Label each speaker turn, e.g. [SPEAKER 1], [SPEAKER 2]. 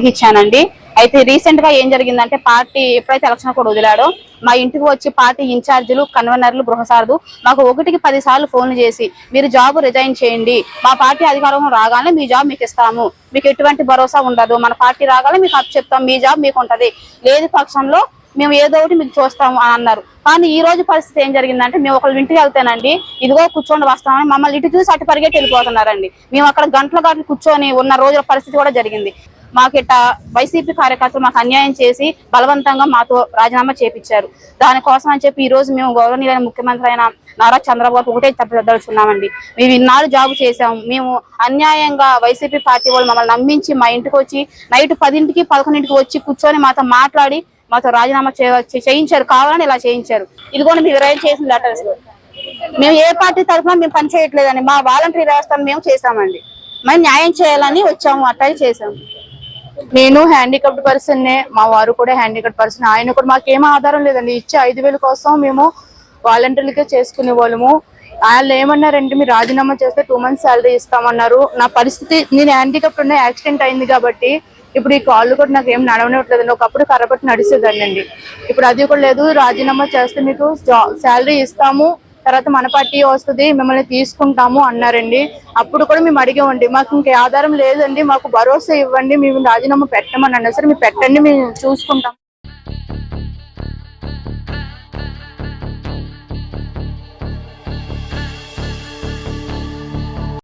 [SPEAKER 1] నిర్వహించానండి ఇచ్చానండి. అయితే రీసెంట్గా ఏం జరిగిందంటే పార్టీ ఎప్పుడైతే ఎలక్షన్ కూడా వదిలాడో మా ఇంటికి వచ్చి పార్టీ ఇన్ఛార్జీలు కన్వీనర్లు గృహసారదు మాకు ఒకటికి పది సార్లు ఫోన్లు చేసి మీరు జాబ్ రిజైన్ చేయండి. మా పార్టీ అధికారం రాగానే మీ జాబ్ మీకు ఇస్తాము. మీకు ఎటువంటి భరోసా ఉండదు. మన పార్టీ రాగానే మీకు అప్పు చెప్తాం. మీ జాబ్ మీకు ఉంటది. లేని పక్షంలో మేము ఏదో ఒకటి మీకు చూస్తాము అని అన్నారు. కానీ ఈ రోజు పరిస్థితి ఏం జరిగిందంటే మేము ఒకళ్ళు ఇంటికి వెళ్తానండి ఇదిగో కూర్చొని వస్తామని మమ్మల్ని ఇటు చూసి అటు పరిగెట్టి వెళ్ళిపోతున్నారండి. మేము అక్కడ గంటల గంటలు కూర్చొని ఉన్న రోజుల పరిస్థితి కూడా జరిగింది. మాకు ఇట్ట వైసీపీ కార్యకర్తలు మాకు అన్యాయం చేసి బలవంతంగా మాతో రాజీనామా చేపించారు. దానికోసం అని చెప్పి ఈ రోజు మేము గౌరవనీయులైన ముఖ్యమంత్రి అయిన నారా చంద్రబాబు ఒకటే తప్పదలుచున్నామండి మేము ఇన్నాళ్ళు జాబు చేసాము మేము అన్యాయంగా వైసీపీ పార్టీ వాళ్ళు మమ్మల్ని నమ్మించి మా ఇంటికి వచ్చి నైట్ పదింటికి పదకొండింటికి వచ్చి కూర్చొని మాతో మాట్లాడి మాతో రాజీనామా చేయ- చేయించారు. కావాలని ఇలా చేయించారు. ఇదిగోండి మీరు రైట్ చేసిన లెటర్స్. మేము ఏ పార్టీ తరఫున మేము పని చేయట్లేదండి. మా వాలంటరీ వ్యవస్థను మేము చేసామండి మేము న్యాయం చేయాలని వచ్చాము. అట్లా చేసాము
[SPEAKER 2] నేను హ్యాండిక్యాప్డ్ పర్సన్ మా వారు కూడా హ్యాండిక్యాప్డ్ పర్సన్ ఆయన కూడా మాకేం ఆధారం లేదండి. ఇచ్చే ఐదు కోసం మేము వాలంటీర్లకే చేసుకునే వాళ్ళము. వాళ్ళు ఏమన్నారంటే మీరు రాజీనామా చేస్తే టూ మంత్స్ శాలరీ ఇస్తామన్నారు. నా పరిస్థితి నేను హ్యాండిక్యాప్డ్ ఉన్న యాక్సిడెంట్ అయింది కాబట్టి ఇప్పుడు ఈ కాళ్ళు కూడా నాకు ఏం నడవనివ్వట్లేదండి. ఒకప్పుడు కర్రపట్టి నడిచేదాన్ని అండి ఇప్పుడు అది కూడా లేదు. రాజీనామా చేస్తే మీకు శాలరీ ఇస్తాము. తర్వాత మన పార్టీ వస్తుంది మిమ్మల్ని తీసుకుంటాము అన్నారండి. అప్పుడు కూడా మేము అడిగామండి మాకు ఇంకే ఆధారం లేదండి మాకు భరోసా ఇవ్వండి మేము రాజీనామా పెట్టమని అన్నారు. సరే మీరు పెట్టండి మేము చూసుకుంటాం.